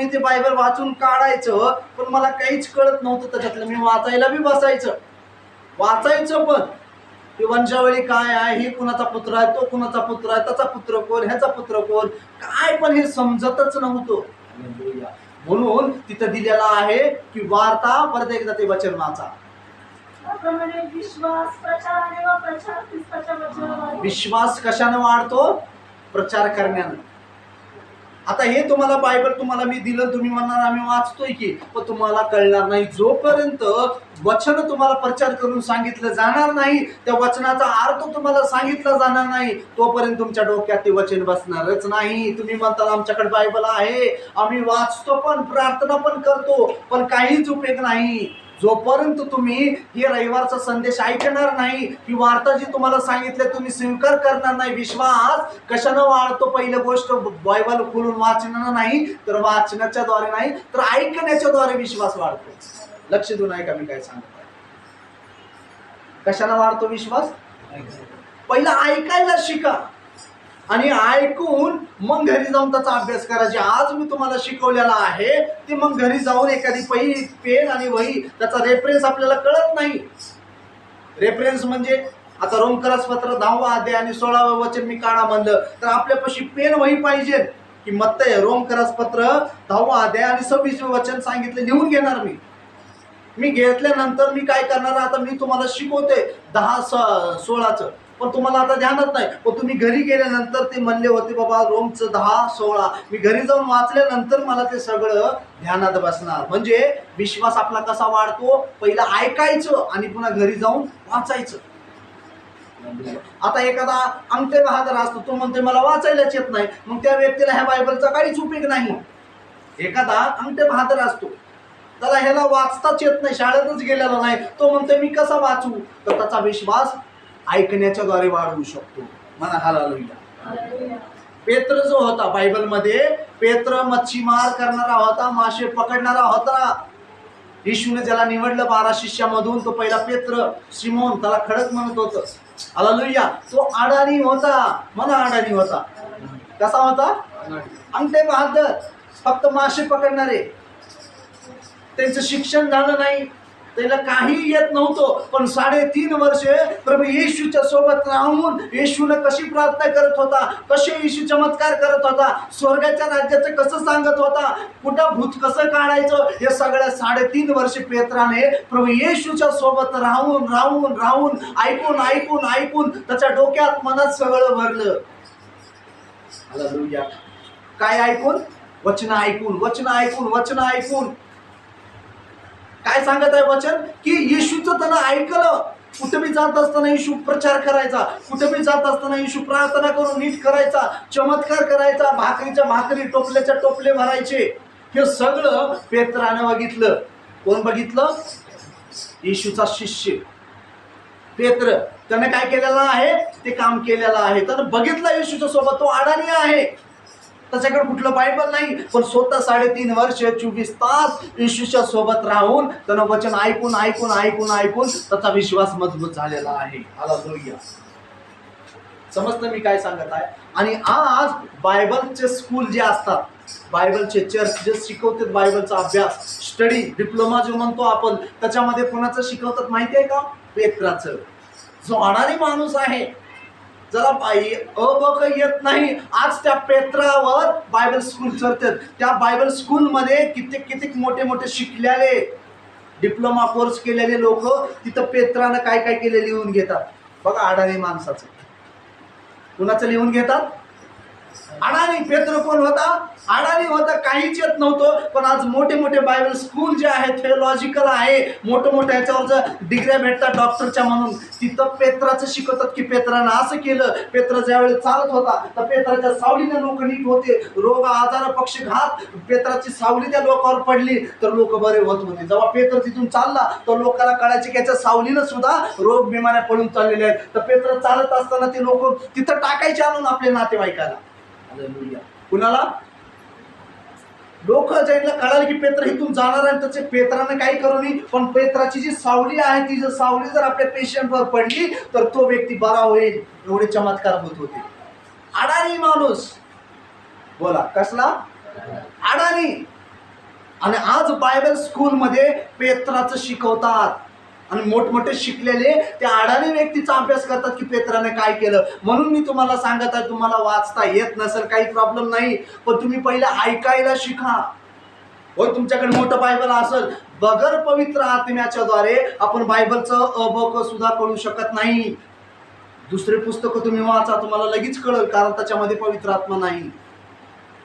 मी ते बायबल वाचून काढायचं पण मला काहीच कळत नव्हतं त्याच्यातलं. मी वाचायला बी बसायचं. वाचायचं पण. ही वंशावळी काय आहे ही कुणाचा पुत्र आहे तो कुणाचा पुत्र आहे त्याचा पुत्र कोण ह्याचा पुत्र कोण काय पण हे समजतच नव्हतं. म्हणून तिथं दिलेलं आहे की वार्ता परत एकदा ते वचन वाचा. त्याप्रमाणे विश्वास प्रचाराने व प्रचार ख्रिस्ताच्या वचनाद्वारे विश्वास कशानं वाढतो? प्रचार करण्यानं. आता हे तुम्हाला बायबल तुम्हाला मी दिलं तुम्ही म्हणणार आम्ही वाचतोय की. पण तुम्हाला कळणार नाही जोपर्यंत वचन तुम्हाला प्रचार करून सांगितलं जाणार नाही त्या वचनाचा अर्थ तुम्हाला सांगितला जाणार नाही तोपर्यंत तुमच्या डोक्यात ते वचन बसणारच नाही. तुम्ही म्हणताल आमच्याकडे बायबल आहे आम्ही वाचतो पण प्रार्थना पण करतो पण काहीच उपयोग नाही. जोपर्यंत तुम्ही हे रविवारचा संदेश ऐकणार नाही ही वार्ता जी तुम्हाला सांगितली तुम्ही स्वीकार करणार नाही विश्वास कशानं वाढतो? पहिली गोष्ट बायबल खोलून वाचण्यानं नाही तर वाचण्याच्या द्वारे नाही तर ऐकण्याच्या द्वारे विश्वास वाढतो. लक्ष देऊन ऐका मी काय सांगत कशानं वाढतो विश्वास? पहिला ऐकायला शिका. आणि ऐकून मग घरी जाऊन त्याचा अभ्यास करायचे आज मी तुम्हाला शिकवलेला आहे ते मग घरी जाऊन एखादी पहिली पेन आणि वही त्याचा रेफरन्स आपल्याला कळत नाही. रेफरन्स म्हणजे आता रोमकरास पत्र दहावा अध्याय आणि सोळावं वचन मी काढा म्हणलं तर आपल्यापाशी पेन वही पाहिजे. की मत्त रोमकरास पत्र दहावा अध्याय आणि सव्वीसवे वचन सांगितले लिहून घेणार मी. मी घेतल्यानंतर मी काय करणार आता मी तुम्हाला शिकवते दहा स सोळाचं. पण तुम्हाला आता ध्यानात नाही. पण तुम्ही घरी गेल्यानंतर ते म्हणले होते बाबा रोमचं दहा सोळा. मी घरी जाऊन वाचल्यानंतर मला ते सगळं ध्यानात बसणार. म्हणजे विश्वास आपला कसा वाढतो? पहिलं ऐकायचं आणि पुन्हा घरी जाऊन वाचायचं. आता एखादा अंगठे बहादर असतो तो म्हणते मला वाचायलाच येत नाही. मग त्या व्यक्तीला ह्या बायबलचा काहीच उपयोग नाही. एखादा अंगठे बहादर असतो त्याला ह्याला वाचताच येत नाही शाळेतच गेलेला नाही. तो म्हणतोय मी कसा वाचू? तर त्याचा विश्वास ऐकण्याच्या द्वारे वाढवू शकतो. म्हणा हालालुया पेत्र जो होता बायबलमध्ये पेत्र मच्छीमार करणारा होता मासे पकडणारा होता. येशूने ज्याला निवडलं बारा शिष्यामधून तो पहिला पेत्र सिमोन त्याला खडक म्हणत होत. हालालुया. तो अडाणी होता. म्हणा अडाणी होता. कसा होता? अंगठे बहादर. फक्त मासे पकडणारे. त्यांचं शिक्षण झालं नाही. त्याला काही येत नव्हतं. पण साडेतीन वर्षे प्रभू येशूच्या सोबत राहून येशूला कशी प्रार्थना करत होता कसे येशू चमत्कार करत होता स्वर्गाच्या राज्याचं कसं सांगत होता कुठं भूत कसं काढायचं हे सगळ्या साडेतीन वर्षे पेत्राने प्रभू येशूच्या सोबत राहून राहून राहून ऐकून ऐकून ऐकून त्याच्या डोक्यात मनात सगळं भरलं. काय ऐकून? वचन ऐकून वचन ऐकून वचन ऐकून. काय सांगत आहे वचन? की येशूचं त्यानं ऐकलं कुठे बी जात असताना येशू प्रचार करायचा कुठे बी जात असताना येशू प्रार्थना करून नीट करायचा चमत्कार करायचा भाकरीच्या भाकरी टोपल्याच्या टोपले भरायचे. हे सगळं पेत्रानं बघितलं. कोण बघितलं? येशूचा शिष्य. पेत्र त्याने काय केलेलं आहे? ते काम केलेलं आहे. त्यानं बघितलं येशूच्या सोबत. तो अडाणी आहे. त्याच्याकडे कुठलं बायबल नाही पण स्वतः साडेतीन वर्ष चोवीस तास येशूच्या सोबत राहून त्यानं वचन ऐकून ऐकून ऐकून ऐकून त्याचा विश्वास मजबूत झालेला आहे. हालेलुया. समजतं मी काय सांगत आहे? आणि आज बायबलचे स्कूल जे असतात बायबलचे चर्च जे शिकवतात बायबलचा अभ्यास स्टडी डिप्लोमा जो म्हणतो आपण त्याच्यामध्ये कोणाचं शिकवतात माहिती आहे का? पेत्राचं. जो अडाणी माणूस आहे ज्याला बाई अ येत नाही. आज त्या पेत्रावर बायबल स्कूल चालतात त्या बायबल स्कूलमध्ये कित्येक कित्येक मोठे मोठे शिकलेले डिप्लोमा कोर्स केलेले लोक तिथं पेत्रानं काय काय केले लिहून घेतात. बघा अडाणी माणसाचं. कुणाचं लिहून घेतात? अडाणी पेत्र कोण होता? अडाणी होता काहीच येत नव्हतं पण आज मोठे मोठे बायबल स्कूल जे आहे थिओलॉजिकल आहे मोठं मोठं ह्याच्यावर डिग्र्या भेटतात डॉक्टरच्या म्हणून. तिथं पेत्राचं शिकवतात की पेत्रानं असं केलं पेत्र ज्यावेळी चालत होता तर पेत्राच्या सावलीने लोक नीट होते. रोग आजार पक्षघात पेत्राची सावली त्या लोकांवर पडली तर लोक बरे होत होते. जेव्हा पेत्र तिथून चालला तर लोकांना कळायचे की याच्या सावलीनं सुद्धा रोग बिमाऱ्या पडून चाललेले आहेत. तर पेत्र चालत असताना ते लोक तिथं टाकायचे आणून आपल्या नातेवाईकाला. हालेलुया. कुणाला? लोक ज्यांना कळालं की पेत्र इथून जाणार आहे त्याचे पेत्रानं काही करू नये. पण पेत्राची जी सावली आहे ती जर सावली जर आपल्या पेशंटवर पडली तर तो व्यक्ती बरा होईल. एवढे चमत्कार होत होते. अडाणी माणूस. बोला कसला? अडाणी. आणि आज बायबल स्कूलमध्ये पेत्राचं शिकवतात. आणि मोठमोठे शिकलेले ते अडाणी व्यक्तीचा अभ्यास करतात की पेत्राने काय केलं. म्हणून मी तुम्हाला सांगत आहे तुम्हाला वाचता येत नसेल काही प्रॉब्लेम नाही. पण तुम्ही पहिलं ऐकायला शिका. होय तुमच्याकडे मोठं बायबल असेल. बगर पवित्र आत्म्याच्या द्वारे आपण बायबलचं अबक सुद्धा कळू शकत नाही. दुसरे पुस्तकं तुम्ही वाचा तुम्हाला लगेच कळेल कारण त्याच्यामध्ये पवित्र आत्मा नाही.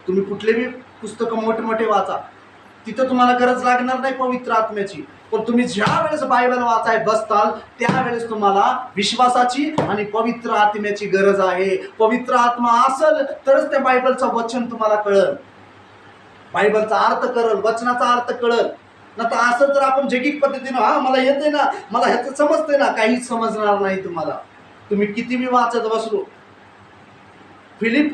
तुम्ही कुठले बी पुस्तकं मोठे मोठे वाचा. तिथं तुम्हाला गरज लागणार नाही पवित्र आत्म्याची. पण तुम्ही ज्या वेळेस बायबल वाचाय बसताल त्यावेळेस तुम्हाला विश्वासाची आणि पवित्र आत्म्याची गरज आहे. पवित्र आत्मा असेल तरच त्या बायबलचं वचन तुम्हाला कळल. बायबलचा अर्थ कळल वचनाचा अर्थ कळल. ना तर असं जर आपण जैगिक पद्धतीनं हा मला येते ना मला ह्याचं समजते ना काहीच समजणार नाही तुम्हाला. तुम्ही किती मी वाचत बसलो. फिलिप